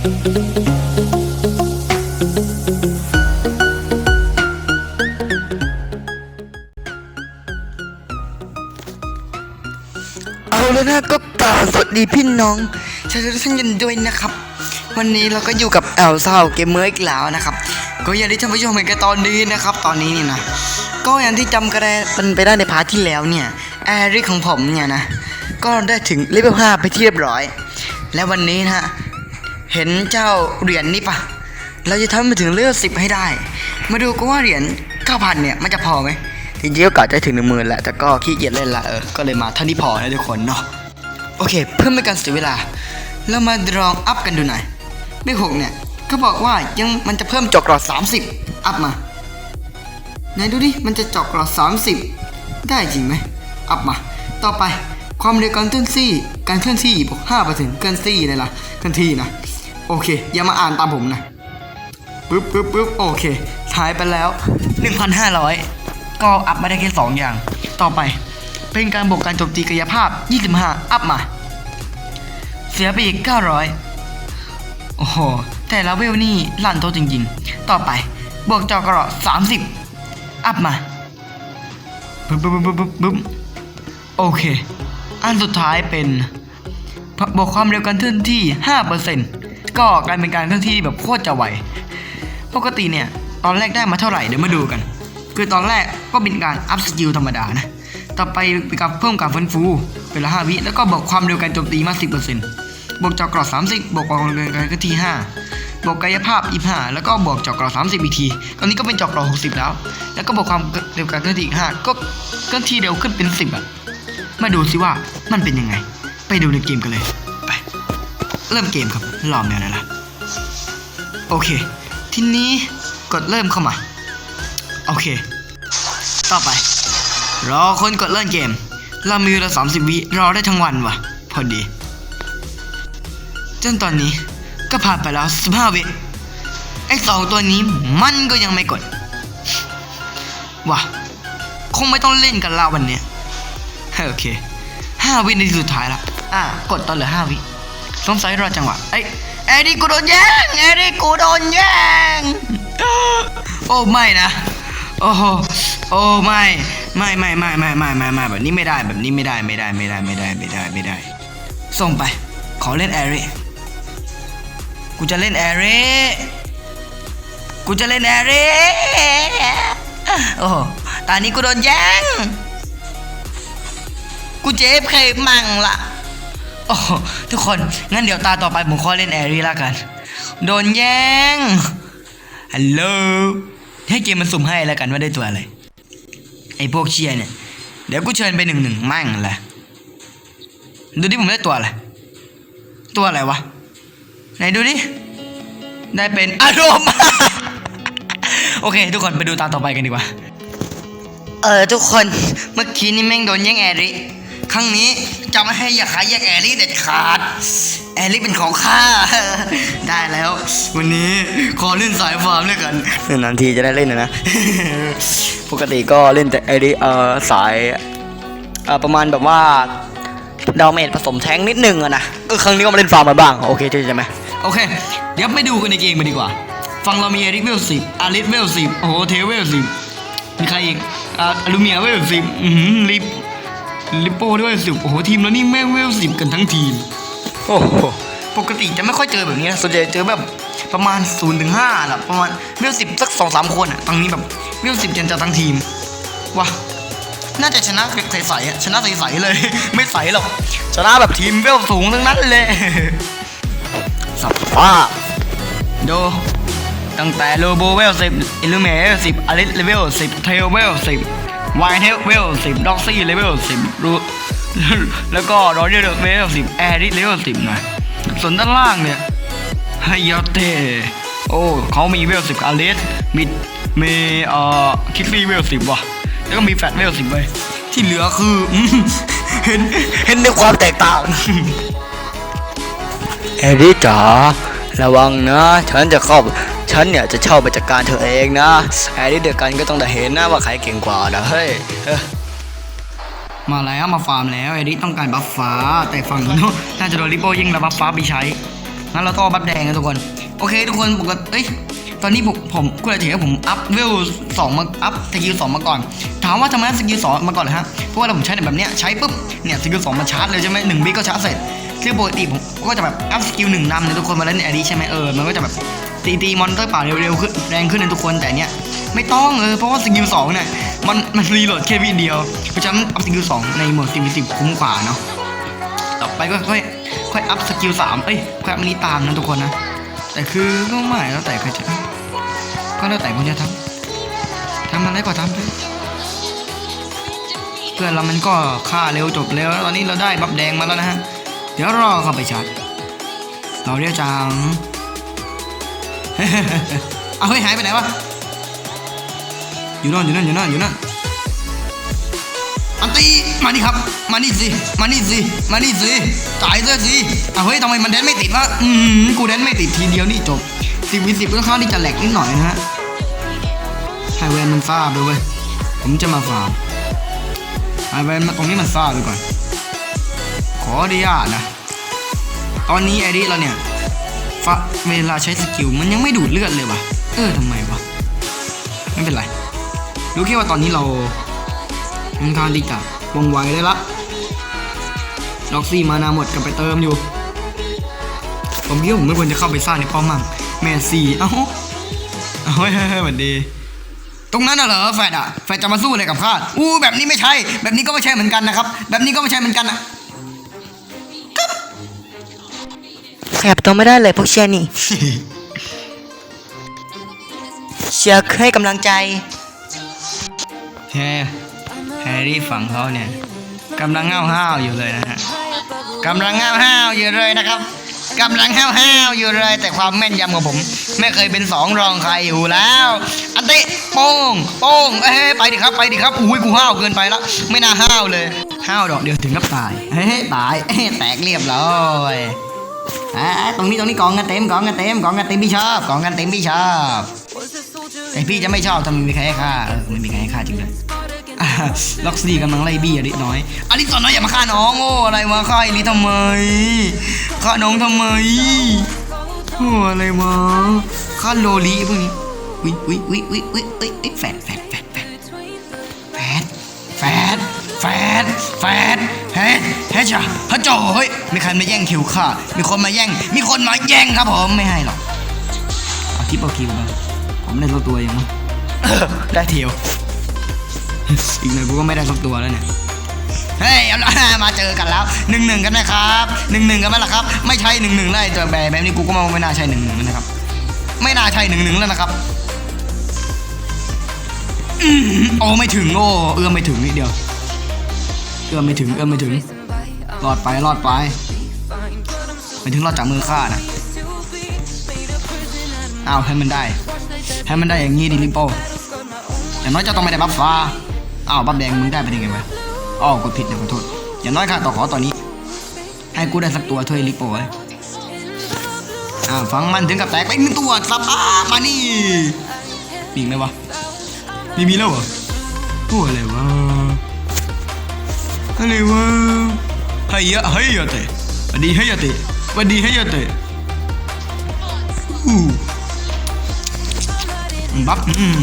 เอาแล้วนะก็กาสวัสดีพี่น้องชาวทุกท่านยินด้วยนะครับ วันนี้เราก็อยู่กับแอลซาวเกมเมอร์อีกแล้วนะครับ ก็อย่างที่ท่านผู้ชมเห็นกันตอนนี้นะครับ ตอนนี้นี่นะก็อย่างที่จำกันได้เป็นไปได้ในพาร์ทที่แล้วเนี่ยแอริของผมเนี่ยนะก็ได้ถึงเลเวล5ไปที่เรียบร้อย และวันนี้นะ เห็นเจ้าเหรียญนี่ปะเราจะทำมาถึงเลือดสิบให้ได้ มาดูกันว่าเหรียญ9,000เนี่ยมันจะพอไหมจริงๆก็กะจะถึงหนึ่งหมื่นแหละแต่ก็ขี้เกียจเล่นละเออก็เลยมาเท่านี้พอนะทุกคนเนาะโอเค เพื่อไม่ให้การเสียเวลา เรามาลองอัพกันดูหน่อยไม่หกเนี่ยเขาบอกว่ายังมันจะเพิ่มจอกรอด30 อัพมาไหนดูดิมันจะจอกกรอด30 ได้จริงไหมอัพมา ต่อไปความเร็วการเคลื่อนที่การเคลื่อนที่บวก5%เคลื่อนที่เลยล่ะเคลื่อนที่นะ โอเค อย่ามาอ่านตามผมนะปึ๊บปึ๊บปึ๊บโอเคท้ายไปแล้ว 1,500 ก็อัพมาได้แค่2อย่าง ต่อไป เป็นการบวกการโจมตีกายภาพ 25 อัพมา เสียไปอีก 900 โอ้โห แต่ละเวลนี่ลั่นโตจริงๆ ต่อไป บวกจอกระ30 อัพมาปึ๊บปึ๊บปึ๊บปึ๊บปึ๊บโอเค อันสุดท้ายเป็น บวกความเร็วการเคลื่อนที่ 5% ก็กลายเป็นการเคลื่อนที่แบบโคตรจะไวปกติเนี่ยตอนแรกได้มาเท่าไหร่เดี๋ยวมาดูกัน คือตอนแรกก็เป็นการอัพสกิลธรรมดานะ ต่อไปเป็นการเพิ่มการฟื้นฟูเป็นละ5วิ แล้วก็บวกความเร็วการโจมตีมา10%บวกจอกกรอด30บวกความเร็วการเคลื่อนที่5บวกกายภาพอีก5แล้วก็บวกจอกกรอด30อีกที ตอนนี้ก็เป็นจอกกรอด60แล้ว แล้วก็บวกความเร็วการเคลื่อนที่อีก5ก็เคลื่อนที่เร็วขึ้นเป็น10อะ มาดูสิว่ามันเป็นยังไง ไปดูในเกมกันเลย ไป เริ่มเกมครับ รอแมวหน่อยละโอเค ทีนี้กดเริ่มเข้ามา โอเค ต่อไป รอคนกดเริ่มเกม เรามีเวลา30 วิรอได้ทั้งวันว่ะ พอดี จนตอนนี้ก็ผ่านไปแล้ว 15 วิไอ้สองตัวนี้มันก็ยังไม่กดว่ะคงไม่ต้องเล่นกันแล้ววันเนี้ยโอเคห้าวินาทีสุดท้ายละอะ กดตอนเหลือห้าวิ สงสัยรอจังหวะเอ้ยเอ็ดดี้กูโดนแย่งเอ็ดดี้กูโดนแย่งโอ้ไม่นะโอ้โหโอ้ไม่ไม่ไม่ไม่ไม่ไม่ไม่ไม่แบบนี้ไม่ได้แบบนี้ไม่ได้ไม่ได้ไม่ได้ไม่ได้ไม่ได้ไม่ได้ ส่งไป ขอเล่นแอรีกูจะเล่นแอรีกูจะเล่นแอรีโอ้โหตอนนี้กูโดนแย่งกูเจ็บเคยมั่งละ โอ้ทุกคน งั้นเดี๋ยวตาต่อไปผมขอเล่นแอรี่ละกัน โดนแย่ง ฮัลโหล ให้เกมมันสุ่มให้แล้วกันว่าได้ตัวอะไร ไอ้พวกเชียร์เนี่ย เดี๋ยวกูเชิญไปหนึ่งหนึ่งมั่งแหละดูดิผมได้ตัวอะไร ตัวอะไรวะ ไหนดูดิ ได้เป็นอารมณ์โอเค ทุกคนไปดูตาต่อไปกันดีกว่า เออทุกคน เมื่อกี้นี่แม่งโดนแย่งแอริ ครั้งนี้จะไม่ให้อย่าขายแย่งแอริเด็ดขาด แอริเป็นของข้า ได้แล้ว วันนี้ขอเล่นสายฟาร์มด้วยกันนานทีจะได้เล่นนะ ปกติก็เล่นแต่แอริเออสายเออประมาณแบบว่าดาวเมจผสมแท้งนิดนึงอะนะเออครั้งนี้ก็มาเล่นฟาร์มมาบ้าง โอเคใช่ไหมโอเค เดี๋ยวไปดูกันในเกมมาดีกว่า ฟังเรามีเอริเวลสิบอาริสเวลสิบโอ้โหเทเวลสิบมีใครอีกอ่าอลูเมียเวลสิบอือหือลิป ลิปโป้ด้วยสิบโอ้โหทีมแล้วนี่แม่งเวลสิบกันทั้งทีม โอ้โหปกติจะไม่ค่อยเจอแบบนี้นะส่วนใหญ่เจอแบบประมาณ0ูนย์ถึงห้าแหละประมาณเวลสิบสักสองสามคนอะตรงนี้แบบเวลสิบจนจะทั้งทีมว้าน่าจะชนะใสๆอะชนะใสๆเลย ไม่ใสหรอกชนะแบบทีมเวลสูงทั้งนั้นเลยสับฟ้าดูตั้งแต่โลโบเวลสิบอิลูเมเวลสิบอลิสเลเวลสิบเทลเวลสิบ ไวเทลเวลสิบด็อกซี่เลเวลสิบรูแล้วก็รอเยอร์เลเวลสิบแอริสเลเวลสิบหน่อยส่วนด้านล่างเนี่ยไฮยาเตโอ้เขามีเวลสิบอาเลสมีมีเอ่อคิกลี่เวลสิบว่ะแล้วก็มีแฟตเวลสิบไปที่เหลือคือเห็นเห็นในความแตกต่างเอริจ๋าระวังนะ ฉันจะเข้า ฉันเนี่ยจะเช่าไปจัดการเธอเองนะแอริเดียวกันก็ต้องได้เห็นนะว่าใครเก่งกว่านะเฮ้ยเอ้อมาแล้วมาฟาร์มแล้วแอริต้องการบัฟฟ้า แต่ฝั่งนู้นน่าจะโดนริโป้ยิงแล้วบัฟฟ้าไปใช้งั้นเราต้องบัฟแดงกันทุกคน โอเค ทุกคนปกติเอ้ยตอนนี้ผมผมกูเลยถือว่าผมอัพเวลสองมาอัพสกิลสองมาก่อน ถามว่าทำไมสกิลสองมาก่อนเลยฮะเพราะว่าเราผมใช้แบบเนี้ยใช้ปุ๊บเนี่ยสกิลสองมาชาร์จเลยใช่ไหมหนึ่งวิก็ชาร์จเสร็จคือปกติผมก็จะแบบอัพสกิลหนึ่งนำในทุกคนมาเล่นในอดีใช่ไหมเออมันก็จะแบบ ตีตีมอนเตอร์ป่าเร็วๆขึ้นแรงขึ้นในทุกคนแต่เนี้ยไม่ต้องเออเพราะว่าสกิลสองเนี่ยมันมันรีโหลดแค่วิเดียวเพราะฉะนั้นอัพสกิลสองในหมวดสิบสิบคุ้มกว่าเนาะต่อไปก็ค่อยค่อยอัพสกิลสามเอ้ยค่อยอัพมินิตามนะทุกคนนะแต่คือก็ไม่แล้วแต่ใครจะก็แล้วแต่คนจะทำทำอะไรก็ทำไปเพื่อนเรามันก็ฆ่าเร็วจบเร็วแล้วตอนนี้เราได้บัฟแดงมาแล้วนะฮะเดี๋ยวรอเข้าไปชาร์จเราเรียกจัง เอาเฮ้ยหายไปไหนวะ อยู่นั่นอยู่นั่นอยู่นั่นอยู่นั่นอันตีมานี่ครับ มานี่สิ มานี่สิ มานี่สิจ่ายซะสิอะเฮ้ยทำไมมันแดนไม่ติดวะ อืมกูแดนไม่ติดทีเดียวนี่จบสิบวิสิบก็ค่อข้างที่จะแหลกนิดหน่อยนะฮะไฮเวนมันซ่าไปเว้ย ผมจะมาฟาร์มไฮเวนตรงนี้มันซ่าไปก่อน ขออนุญาตนะ ตอนนี้ไอริเราเนี่ย ฟะเวลาใช้สกิลมันยังไม่ดูดเลือดเลยวะเออทำไมวะ ไม่เป็นไร รู้แค่ว่าตอนนี้เราค่อนข้างที่จะว่องไวได้ละล็อกซี่มานาหมดกับไปเติมอยู่ ผมคิดว่าผมไม่ควรจะเข้าไปสร้างในป้อมมั่งแมนซีเอ้าเฮ้ยเฮ้ยเฮ้ยสวัสดี ตรงนั้นน่ะเหรอแฟดอะแฟดจะมาสู้อะไรกับข้าอู้แบบนี้ไม่ใช่ แบบนี้ก็ไม่ใช่เหมือนกันนะครับ แบบนี้ก็ไม่ใช่เหมือนกันนะ ขยับตัวไม่ได้เลยพวกเชียร์นี่ เชียร์ให้กำลังใจแฮแฮร์รี่ฝั่งเขาเนี่ยกำลังห้าวห้าวๆอยู่เลยนะฮะกำลังห้าวห้าวๆอยู่เลยนะครับกำลังห้าวห้าวๆอยู่เลย แต่ความแม่นยำของผม ไม่เคยเป็นสองรองใครอยู่แล้ว อันติโป้งโป้งเอ้ยไปดิครับไปดิครับอุ้ยกูห้าวเกินไปละไม่น่าห้าวเลย ห้าวดอกเดียวถึงกับตายเฮ้ยตายเอ้ยแตกเรียบร้อย อ่าตรงนี้ตรงนี้กองกันเต็มกองกันเต็มกองกันเต็มพี่ชอบกองกันเต็มพี่ชอบแต่พี่จะไม่ชอบทำไมมีใครให้ฆ่าเออไม่มีใครให้ฆ่าจริงเลยล็อกซี่กำลังไล่บี้อลิสน้อยอลิสน้อยอย่ามาฆ่าน้องโอ้อะไรวะฆ่าอลิสทำไมฆ่าน้องทำไมโอ้อะไรวะฆ่าโลลีพวกนี้วิวิวิวิวิวิแฟดแฟดแฟดแฟดแฟดแฟดแฟดแฟด ฮ้จ้ะฮะจ่อเฮ้ยมีใครมาแย่งคิวข้ามีคนมาแย่ง มีคนมาแย่งครับผมไม่ให้หรอกเอาทิปเอาคิวมาผมได้สักตัวยังมั้งได้เทียวอีกหน่อยกูก็ไม่ได้สักตัวแล้วเนี่ยเฮ้ยเอาละมาเจอกันแล้วหนึ่งหนึ่งกันนะครับหนึ่งหนึ่งกันไหมล่ะครับ ไม่ใช่หนึ่งหนึ่งแล้วไอ้ตัวแบบแบบนี้กูก็มองไม่น่าใช่หนึ่งหนึ่งนะครับ ไม่น่าใช่หนึ่งหนึ่งแล้วนะครับอื้อหือโอ้ไม่ถึงโอ้เอื้อมไม่ถึงนิดเดียวเอื้อมไม่ถึงเอื้อมไม่ถึง รอดไปรอดไปไม่ถึงรอดจากมือข้านะอ้าวให้มันได้ ให้มันได้อย่างงี้ดิลิโป้อย่างน้อยเจะต้องไม่ได้บัฟฟ้าอ้าวบัฟแดงมึงได้ไปได้ไงวะอ้าวกดผิดนะขอโทษอย่างน้อยข้าต่อขอตอนนี้ ให้กูได้สักตัวถ้วยลิโป้ไว้อ้าฟังมันถึงกับแตกไปหนึ่งตัวสับอามานี่มีกไหมวะมีมีแล้วเหรอโอ้อะไรวะอะไรวะ เฮียเฮียเตะสวัสดีเฮียเตะวัสดีเฮียเตะอู้บัฟอืม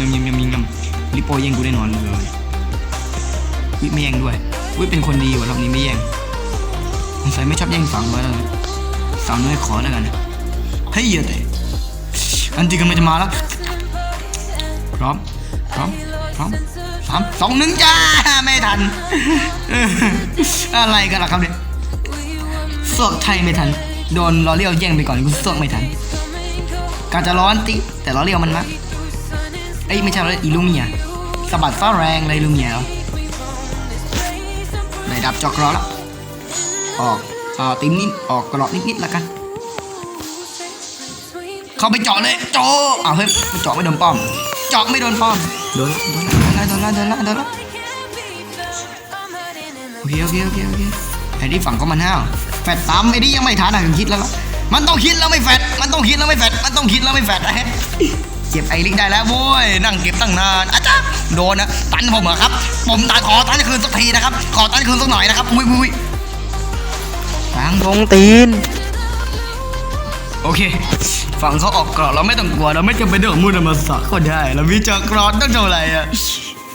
ยำยำยำยำลิโปแย่งกูแน่นอนเลยวิไม่แย่งด้วยวิเป็นคนดีว่ะรอบนี้ไม่แย่งสงสัยไม่ชอบแย่งสาวน้อยแล้วสาวน้อยขอแล้วกันเฮ้ยเต่อันที่กำลังจะมาแล้วพร้อมพร้อมพร้อมสามสองหนึ่งจ้าไม่ทัน อะไรกันล่ะครับเนี่ยสวกไทยไม่ทัน โดนลอเลียวแย่งไปก่อนกูสวกไม่ทันกาจะร้อนติ แต่ล้อเรียวมันมะเอ้ยไม่ใช่ล้อเรียวอีลูเมียสะบัดฟ้าแรงเลยลูเมียเหรอได้ดับจอกรอแล้วออกเอ่อติมนิดออกกรอบนิดๆแล้วกัน เข้าไปเจาะเลยโจอ้าวเฮ้ยเจาะไม่โดนป้อม เจาะไม่โดนป้อมโดนละโดนละโดนละโดนละโดนละโอเคโอเคโอเคโอเคไอ้ที่ฝั่งก็มันห้าวแฟดซ้ำไอ้นี่ยังไม่ทันอะผมคิดแล้วล่ะมันต้องคิดแล้วไม่แฟดมันต้องคิดแล้วไม่แฟดมันต้องคิดแล้วไม่แฟดนะฮะเก็บไอ้ลิงได้แล้วโว้ยนั่งเก็บตั้งนานอาจารย์โดนนะตันผมเหรอครับ ผมตันขอตันคืนสักทีนะครับขอตันคืนสักหน่อยนะครับอุ้ยอุ้ยอุ้ยทางลงตีนโอเคฝั่งเขาออกเกราะเราไม่ต้องกลัวเราไม่จำเป็นต้องเอามูนามาสักก็ได้เรามีจากเกราะตั้งเท่าไหร่อะ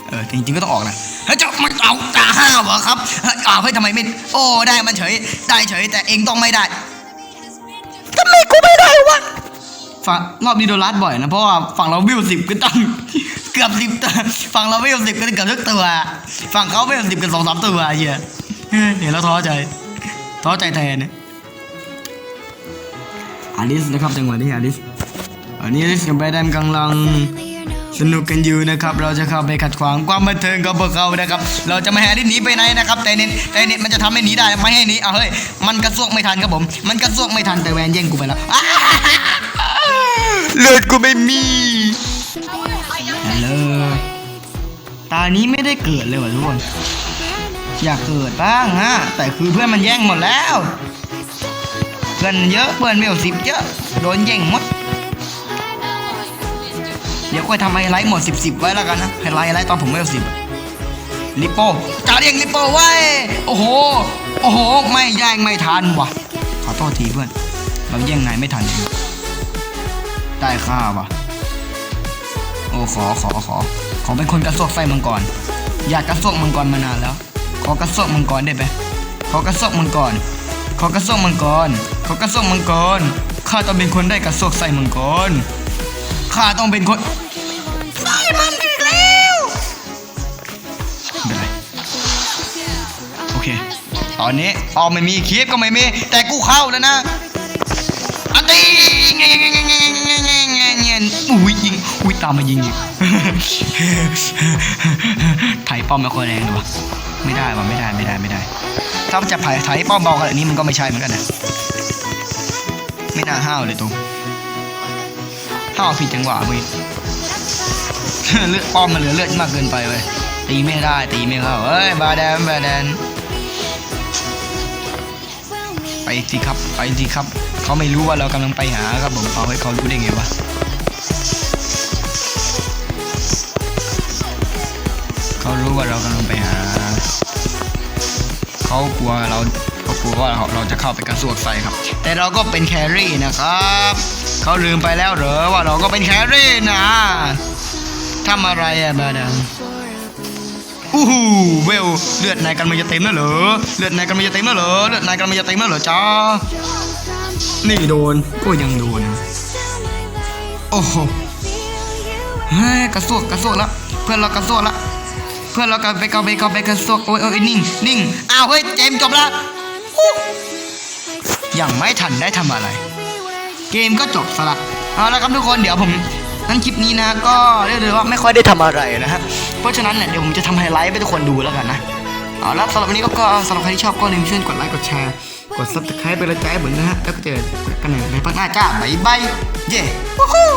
เออจริงๆก็ต้องออกนะ เฮ้ยจะไม่เอาจะห้าวเหรอครับเฮ้ยอ้าวเฮ้ยทำไมไม่โอ้ได้มันเฉยได้เฉย แต่เองต้องไม่ได้ทำไมกูไม่ได้วะฝั่งรอบนี้โดนลัดบ่อยนะเพราะว่าฝั่งเราวิวสิบก็ต้องเกือบสิบตัวฝั่งเราวิวสิบก็เกือบทุกตัวฝั่งเขาวิวสิบกันสองสามตัวเฮียเฮ้ยเห็นแล้วท้อใจท้อใจแทนเนี่ยอาริสนะครับจังหวะนี้อาริสอันนี้อาริสกับแบดแดมกำลัง สนุกกันอยู่นะครับ เราจะเข้าไปขัดขวางความบันเทิงกับพวกเขานะครับ เราจะไม่ให้อาริสหนีไปไหนนะครับ แต่เน็ตแต่เน็ตมันจะทำให้หนีได้ไม่ให้หนีเอาเฮ้ยมันกระซวกไม่ทันครับผม มันกระซวกไม่ทันแต่แวนแย่งกูไปแล้วเลือดกูไม่มีฮัลโหลตานี้ไม่ได้เกิดเลยว่ะทุกคน อยากเกิดบ้างฮะ แต่คือเพื่อนมันแย่งหมดแล้ว เพื่อนเยอะเพื่อนไม่เอาสิบเยอะ โดนแย่งหมด เดี๋ยวค่อยทำไฮไลท์หมดสิบสิบไว้แล้วกันนะไฮไลท์ไฮไลท์ตอนผมไม่เอาสิบลิปโป้จ่าเรียงลิปโป้ไว้โอ้โหโอ้โห ไม่แย่งไม่ทันว่ะ ขอโทษทีเพื่อน เราแย่งนายไม่ทัน ได้ค่าว่ะ โอ้ขอขอขอ ขอเป็นคนกระซวกไส้มังกร อยากกระซวกมังกรมานานแล้ว ขอกระซวกมังกรได้ไหมขอกระซวกมังกร ขอกระซวกมังกร ขอกระซวกมังกร ข้าต้องเป็นคนได้กระซวกไส้มังกร ข้าต้องเป็นคน ตอนนี้ออมไม่มีคลิปก็ไม่มี แต่กูเข้าแล้วนะอันตีเงี้ยเงี้ยเงี้ยเงี้ยเงี้ยเงยเงี้ยอุ้ยยิงอุ้ยตามมายิงอีกไถ่ป้อมไม่ค่อยแรงเลยวะไม่ได้วะไม่ได้ไม่ได้ไม่ได้ ถ้าจะไถ่ไถ่ป้อมเบาขนาดนี้มันก็ไม่ใช่เหมือนกันนะไม่น่าห้าวเลยตรงห้าวผิดจังหวะมึงเลือดป้อมมันเหลือเลือดมากเกินไปเว้ยตีไม่ได้ตีไม่เข้าเฮ้ยบาแดนบาแดน สิครับ ไปสิครับ เขาไม่รู้ว่าเรากำลังไปหาครับผมเอาให้เขารู้ได้ไงวะเขารู้ว่าเรากำลังไปหา เขากลัวเราเขากลัวว่าเราจะเข้าไปกระซวกใส่ครับ แต่เราก็เป็นแครี่นะครับ เขาลืมไปแล้วเหรอว่าเราก็เป็นแครี่นะทำอะไรอะบาดัง อู้หูเวลเลือดนายกันมันจะเต็มแล้วเหรอเลือดนายกันมันจะเต็มแล้วเหรอเลือดนายกันมันจะเต็มแล้วเหรอจ้านี่โดนก็ยังโดนโอ้โหเฮ้ยกระซวกกระซวกแล้วเพื่อนเรากระซวกแล้วเพื่อนเรากระไปกระไปกระไปกระซวกโอ้ยโอ้ยนิ่งนิ่งอ้าวเฮ้ยเจมจบละยังไม่ทันได้ทำอะไร เกมก็จบซะละเอาละครับทุกคนเดี๋ยวผมนั้นคลิปนี้นะก็เรียกเลยว่าไม่ค่อยได้ทำอะไรนะฮะ เพราะฉะนั้นเนี่ยเดี๋ยวผมจะทำไฮไลท์ให้ทุกคนดูแล้วกันนะเอาละสำหรับวันนี้ก็ก็สำหรับใครที่ชอบก็อย่าลืมช่วยกดไลค์กดแชร์กดซับสไครป์เป็นกำลังใจให้ผมนะฮะแล้วก็เจอกันในภาคหน้าจ้าบ๊ายบายเย้วู้ฮู้